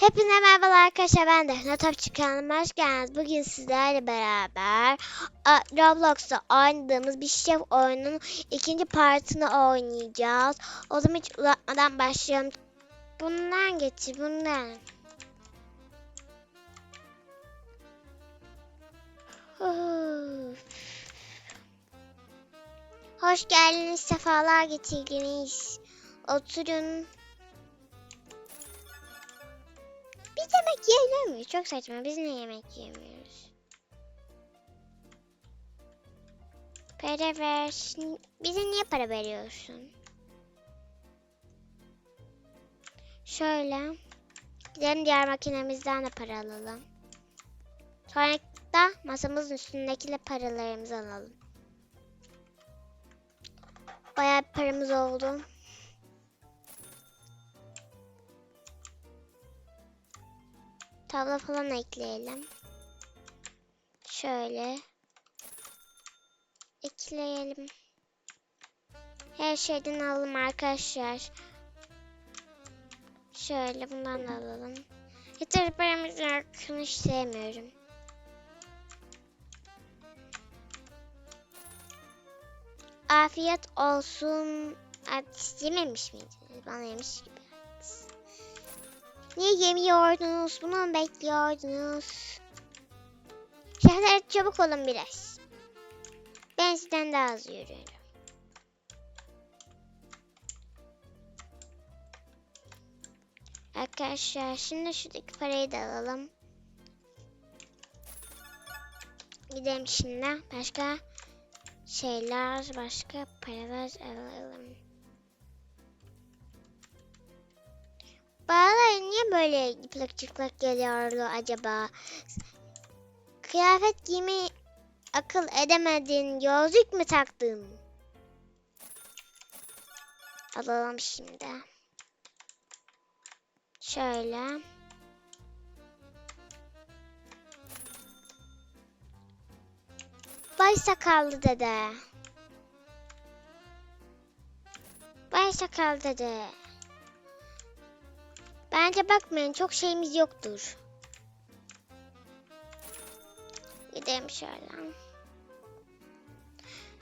Hepinize merhaba arkadaşlar ben Defne Topçu kanalıma hoş geldiniz. Bugün sizlerle beraber a, Roblox'ta oynadığımız bir şef oyunun ikinci partını oynayacağız. O zaman hiç uzatmadan başlayalım. Bundan geçir bundan. Hoş geldiniz, sefalar getirdiniz. Oturun. Biz yemek yiyebiliyor muyuz? Çok saçma. Biz ne yemek yemiyoruz? Para ver. Bize niye para veriyorsun? Şöyle. Gidelim diğer makinemizden de para alalım. Sonra da masamızın üstündeki paralarımızı alalım. Bayağı paramız oldu. Tablo falan ekleyelim. Şöyle. Ekleyelim. Her şeyden alalım arkadaşlar. Şöyle bundan da alalım. Yeter paramız yok. Hiç sevmiyorum. Afiyet olsun. Siz yememiş miydiniz? Bana yemiş gibi. Niye yemiyordunuz? Bunu mu bekliyordunuz? Şehirler çabuk olun biraz. Ben sizden daha az yürüyorum. Arkadaşlar şimdi şuradaki parayı da alalım. Gidelim şimdi. Başka şeyler, başka paralar alalım. Niye böyle çıplak çıplak geliyordu acaba? Kıyafet giymeyi akıl edemedin. Gözlük mü taktın? Alalım şimdi. Şöyle. Bay sakallı dede. Bay sakallı dede. Bence bakmayın çok şeyimiz yoktur. Gidelim şöyle.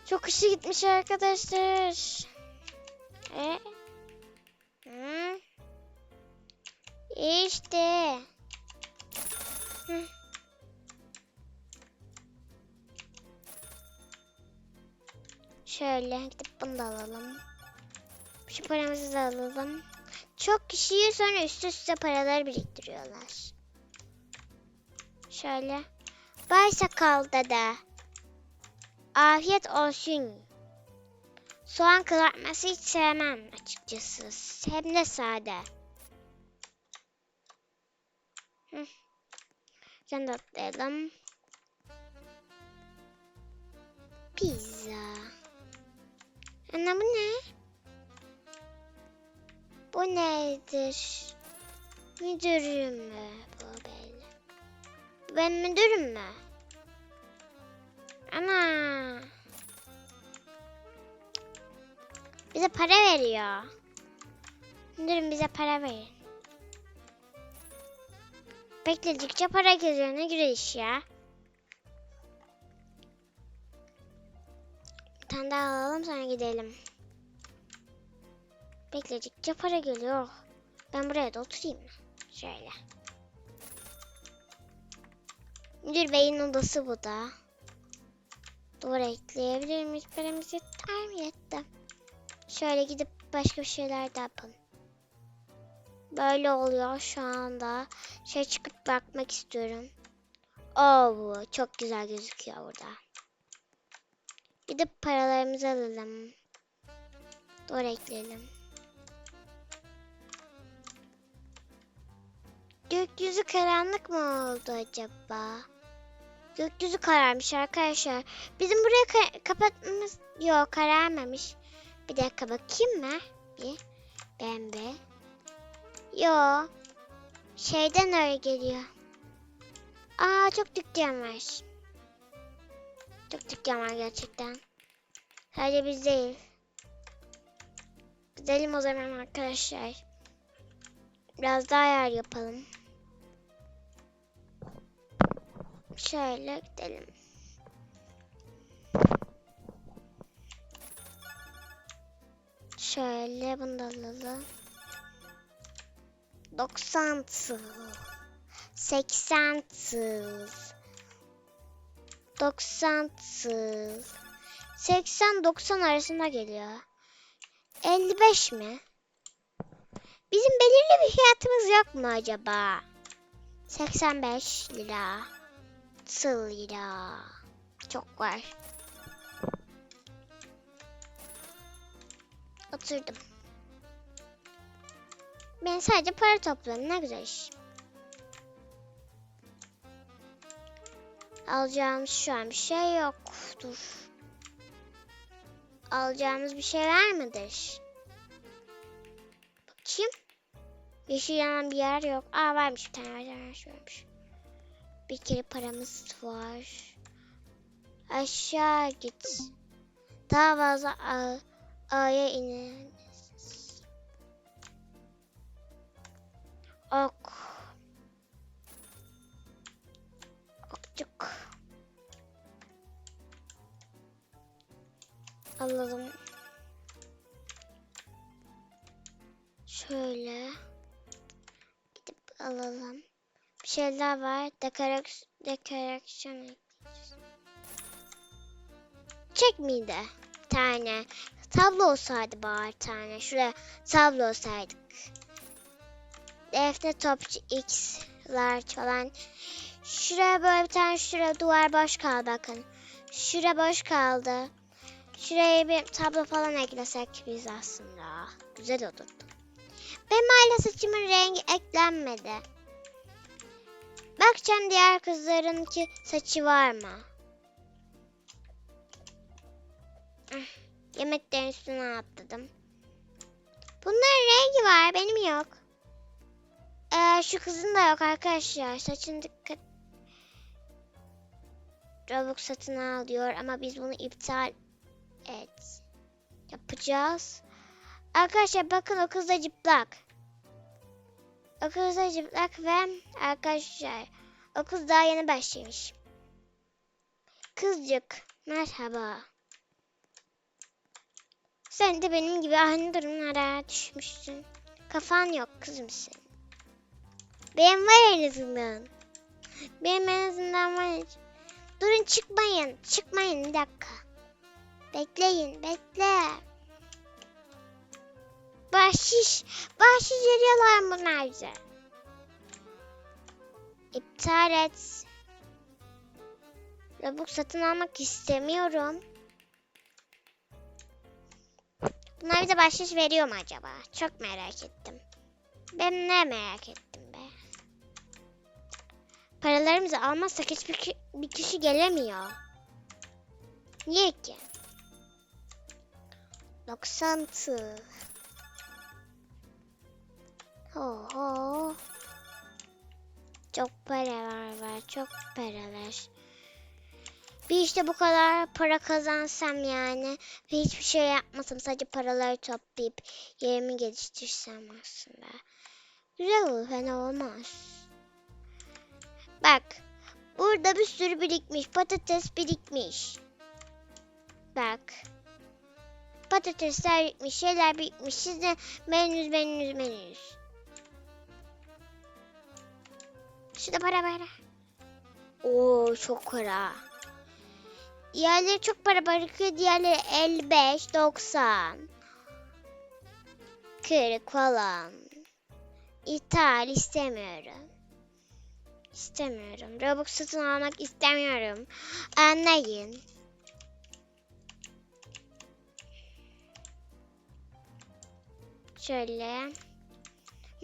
Çok kişi gitmiş arkadaşlar. E? Hı? İşte. Hı. Şöyle gidip bunu da alalım. Şu paramızı da alalım. Çok kişiyi sonra üst üste paralar biriktiriyorlar. Şöyle. Bay sakal dede. Afiyet olsun. Soğan kızartması hiç sevmem açıkçası. Hem de sade. Hı. Atlayalım. Pizza. Anne bu ne? Bu nedir? Müdürüm mü bu belli? Bu benim müdürüm mü? Ana. Bize para veriyor. Müdürüm bize para verin. Bekledikçe para geliyor. Ne güzel iş ya. Bir tane daha alalım sonra gidelim. Bekledikçe para geliyor. Ben buraya da oturayım mı? Şöyle. Müdür beyin odası bu da. Duvar ekleyebilir miyiz? Paramız yeter mi? Yetti. Şöyle gidip başka bir şeyler de yapalım. Böyle oluyor şu anda. Şey çıkıp bakmak istiyorum. Oo, çok güzel gözüküyor burada. Gidip paralarımızı alalım. Duvar ekleyelim. Gökyüzü karanlık mı oldu acaba? Gökyüzü kararmış arkadaşlar. Bizim buraya ka- kapatmamız... Yok kararmamış. Bir dakika bakayım mı? Bir. Pembe. Yo. Şeyden öyle geliyor. Aa çok dükkan var. Çok dükkan var gerçekten. Sadece biz değil. Gidelim o zaman arkadaşlar. Biraz daha ayar yapalım. Şöyle gidelim. Şöyle bunu da alalım. 90 tıl. 80 tıl. 90 tıl. 80-90 arasında geliyor. 55 mi? Bizim belirli bir fiyatımız yok mu acaba? 85 lira. Lira. Çok var. Oturdum. Ben sadece para topluyorum. Ne güzel iş. Alacağımız şu an bir şey yok. Dur. Alacağımız bir şey var mıdır? Bakayım. Yeşil yanan bir yer yok. Aa varmış bir tane varmış varmış. Bir kere paramız var. Aşağı git. Daha fazla A- A'ya inin. Ok. Okçuk. Alalım. Şöyle. Gidip alalım. Bir şeyler var. Dekorasyon, dekorasyon. Çek miydi? Tane. Tablo olsaydı bari tane. Şuraya tablo olsaydık. Defne topçu X large falan. Şuraya böyle bir tane şuraya duvar boş kaldı bakın. Şura boş kaldı. Şuraya bir tablo falan eklesek biz aslında. Güzel olurdu. Benim hala saçımın rengi eklenmedi. Bakacağım diğer kızlarınki saçı var mı? Ah, Yemeklerin üstüne atladım. Bunların rengi var benim yok. Ee, şu kızın da yok arkadaşlar. Saçın dikkat. Robux satın al diyor ama biz bunu iptal et. Yapacağız. Arkadaşlar bakın o kız da cıplak. O kız da cıplak ve arkadaşlar o kız daha yeni başlamış. Kızcık merhaba. Sen de benim gibi aynı durumlara düşmüşsün. Kafan yok kızım sen. Benim var en azından. Benim en azından var. Durun çıkmayın. Çıkmayın bir dakika. Bekleyin bekle. Bahşiş. Bahşiş veriyorlar bunlar bize. İptal et. Robux satın almak istemiyorum. Bunlar bize bahşiş veriyor mu acaba? Çok merak ettim. Ben ne merak ettim be. Paralarımızı almazsak hiçbir bir kişi gelemiyor. Niye ki? 90 tığ. Oho. Çok paralar var, çok paralar. Bir işte bu kadar para kazansam yani ve hiçbir şey yapmasam sadece paraları toplayıp yerimi geliştirsem aslında. Güzel olur, fena olmaz. Bak, burada bir sürü birikmiş, patates birikmiş. Bak. Patatesler birikmiş, şeyler birikmiş. Siz de menünüz, menünüz, menünüz. Şurada para para. Oo çok para. Diğerleri çok para bırakıyor. Diğerleri 55, 90. 40 falan. İthal istemiyorum. İstemiyorum. Robux satın almak istemiyorum. Anlayın. Şöyle.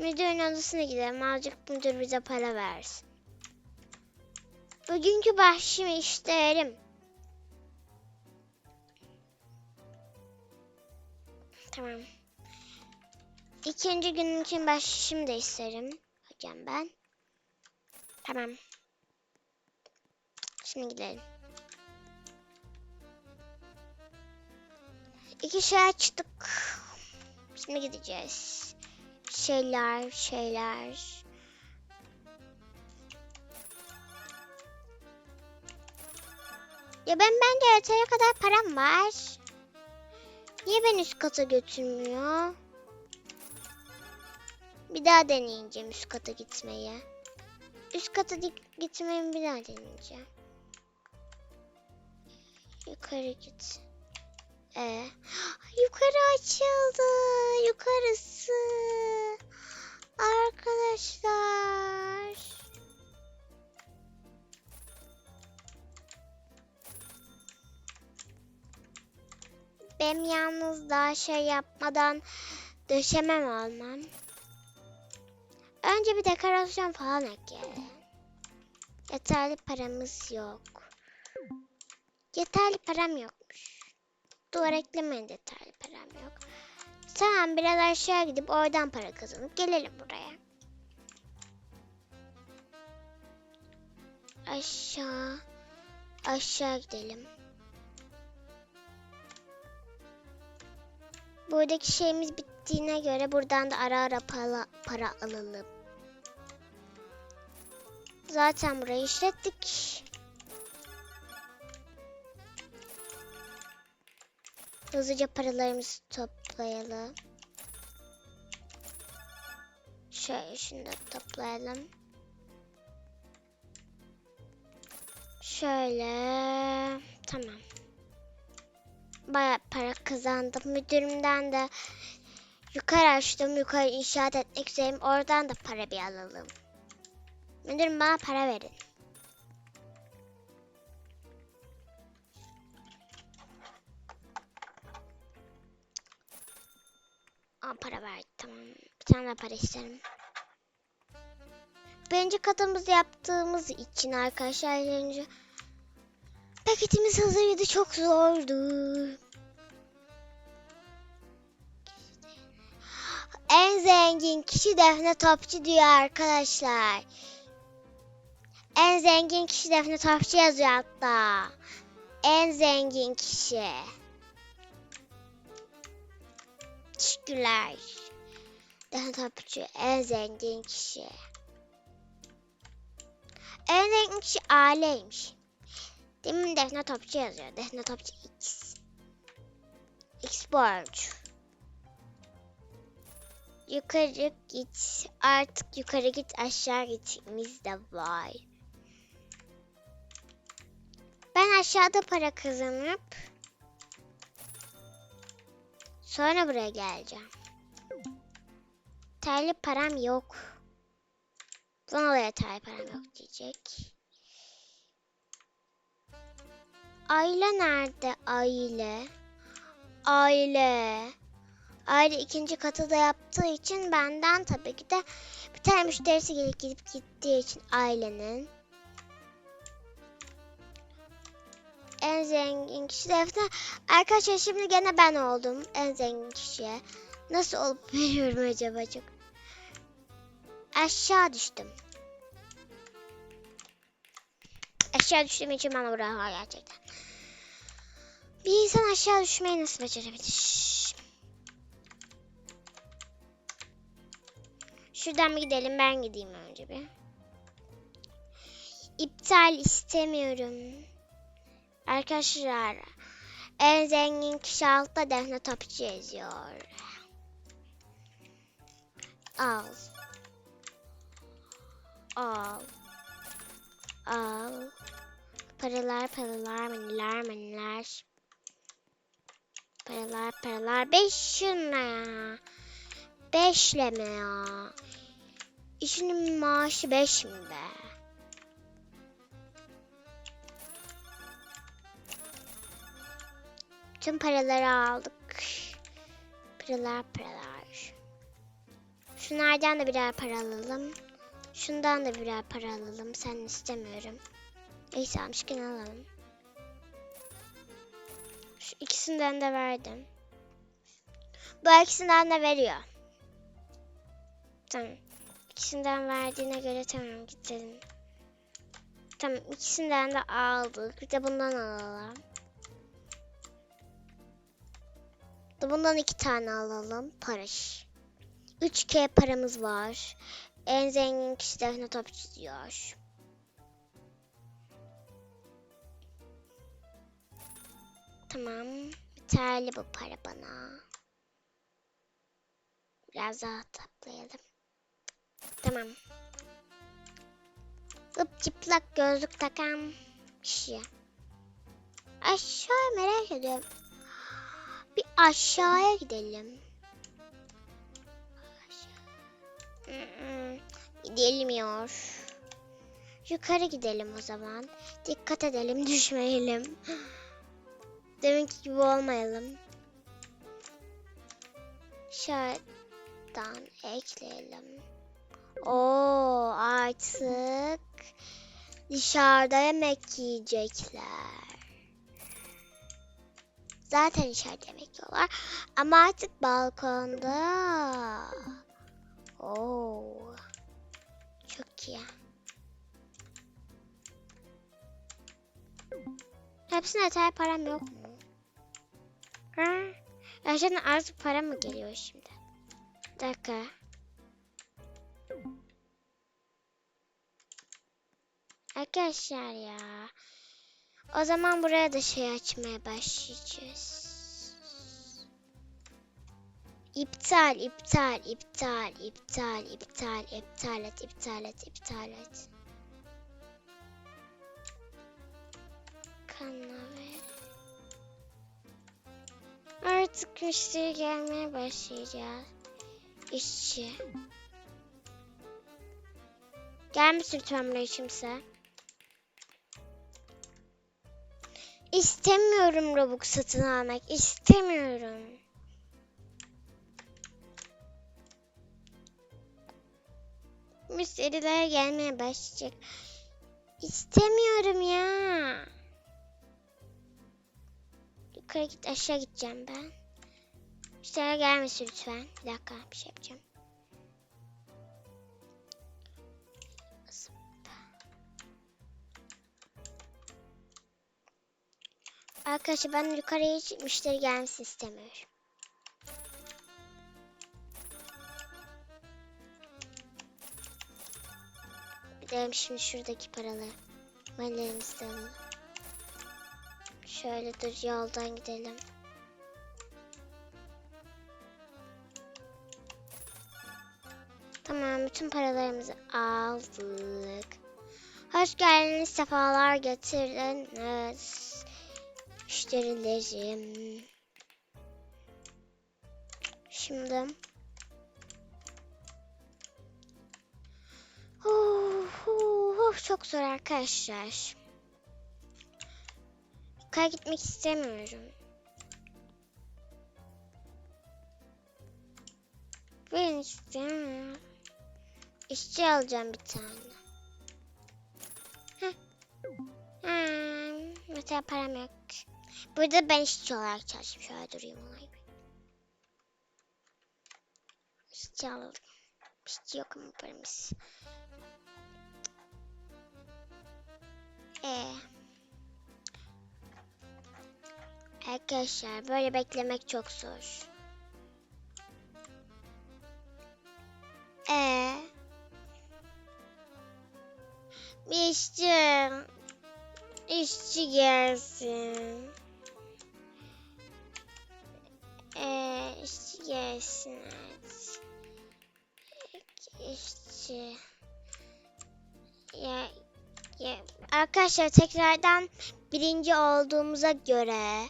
Müdürün odasına gidelim. Azıcık müdür bize para versin. Bugünkü bahşişimi isterim. Tamam. İkinci günün için bahşişimi de isterim. Hocam ben. Tamam. Şimdi gidelim. İki şey açtık. Şimdi gideceğiz. Şeyler, şeyler. Ya ben bence yeteri kadar param var. Niye beni üst kata götürmüyor? Bir daha deneyeceğim üst kata gitmeyi. Üst kata gitmeyi bir daha deneyeceğim. Yukarı git. Ee, yukarı açıldı. Yukarısı. Arkadaşlar. Ben yalnız daha şey yapmadan döşemem olmam. Önce bir dekorasyon falan ekleyelim. Yeterli paramız yok. Yeterli param yokmuş. Duvar eklemeyin de yeterli param yok. Tamam biraz aşağı gidip oradan para kazanıp gelelim buraya. Aşağı. Aşağı gidelim. Buradaki şeyimiz bittiğine göre buradan da ara ara para, para alalım. Zaten burayı işlettik. Hızlıca paralarımızı toplayalım. Şöyle şunu da toplayalım. Şöyle. Tamam. Baya para kazandım. Müdürümden de yukarı açtım. Yukarı inşaat etmek üzereyim. Oradan da para bir alalım. Müdürüm bana para verin. Aa, para verdi tamam. Bir tane daha para isterim. Birinci katımızı yaptığımız için arkadaşlar önce paketimiz hazırdı çok zordu. En zengin kişi Defne Topçu diyor arkadaşlar. En zengin kişi Defne Topçu yazıyor hatta. En zengin kişi. Teşekkürler. Defne Topçu en zengin kişi. En zengin kişi aileymiş. Demin Defne Topçu yazıyor. Defne Topçu X. X borç. Yukarı git. Artık yukarı git aşağı gitimiz de var. Ben aşağıda para kazanıp sonra buraya geleceğim. Terli param yok. Bana da yeterli param yok diyecek. Aile nerede aile? Aile. Aile ikinci katı da yaptığı için benden tabii ki de bir tane müşterisi gelip gidip gittiği için ailenin. En zengin kişi defter. Arkadaşlar şimdi gene ben oldum en zengin kişiye. Nasıl olup veriyorum acaba çok? Aşağı düştüm. Aşağı düştüğüm için bana bravo gerçekten. Bir insan aşağı düşmeyi nasıl becerebilir? Şuradan bir gidelim ben gideyim önce bir. İptal istemiyorum. Arkadaşlar en zengin kişi altta Defne Topçu yazıyor. Al. Al. Al. Paralar paralar maniler maniler. Paralar paralar. Beş lira ya. Beşleme ya. İşinin maaşı beş mi be? Tüm paraları aldık. Paralar paralar. Şunlardan da birer para alalım. Şundan da birer para alalım. Sen istemiyorum. Neyse almışken alalım. Şu ikisinden de verdim. Bu ikisinden de veriyor. Tamam. İkisinden verdiğine göre tamam gidelim. Tamam ikisinden de aldık. Bir de bundan alalım. Bundan iki tane alalım. Paraş. 3K paramız var. En zengin kişi Defne Topçu diyor. Tamam. Yeterli bu para bana. Biraz daha toplayalım. Tamam. Zıp çıplak gözlük takan kişi. Aşağı merak ediyorum. Bir aşağıya gidelim. Mm-mm, Gidilmiyor. Yukarı gidelim o zaman. Dikkat edelim düşmeyelim. Deminki gibi olmayalım. Şuradan ekleyelim. Oo artık dışarıda yemek yiyecekler. Zaten dışarıda yemek yiyorlar. Ama artık balkonda. Oo. Çok iyi. Hepsine yeter param yok mu? Ha? Gerçekten az para mı geliyor şimdi? Bir dakika. Arkadaşlar ya. O zaman buraya da şey açmaya başlayacağız. İptal, iptal, iptal, iptal, iptal, iptal et, iptal et, iptal et. Kanave. Artık müşteri gelmeye başlayacak. İşçi. Gelmiş lütfen buraya kimse. İstemiyorum Robux satın almak. İstemiyorum. Müşteriler gelmeye başlayacak. İstemiyorum ya. Yukarı git aşağı gideceğim ben. Müşteriler gelmesin lütfen. Bir dakika bir şey yapacağım. Arkadaşlar ben yukarıya hiç müşteri gelmesini istemiyorum. Gidelim şimdi şuradaki paraları. Mallarımızı alalım. Şöyle dur yoldan gidelim. Tamam bütün paralarımızı aldık. Hoş geldiniz sefalar getirdiniz. Müşterilerim. Şimdi Of, of, of, çok zor arkadaşlar. Yukarı gitmek istemiyorum. Ben istemiyorum. İşçi alacağım bir tane. Heh. Hmm, mesela param yok. Burada ben işçi olarak çalışayım. Şöyle durayım olay. İşçi alalım. İşçi yok ama paramız. Ee, arkadaşlar böyle beklemek çok zor. Ee, işçi, işçi gelsin. Gelsin. İşçi. Ya ya, arkadaşlar tekrardan birinci olduğumuza göre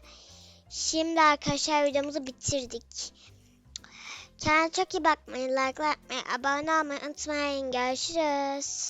şimdi arkadaşlar videomuzu bitirdik. Kendinize çok iyi bakmayın. Like yapmayı, abone olmayı unutmayın. Görüşürüz.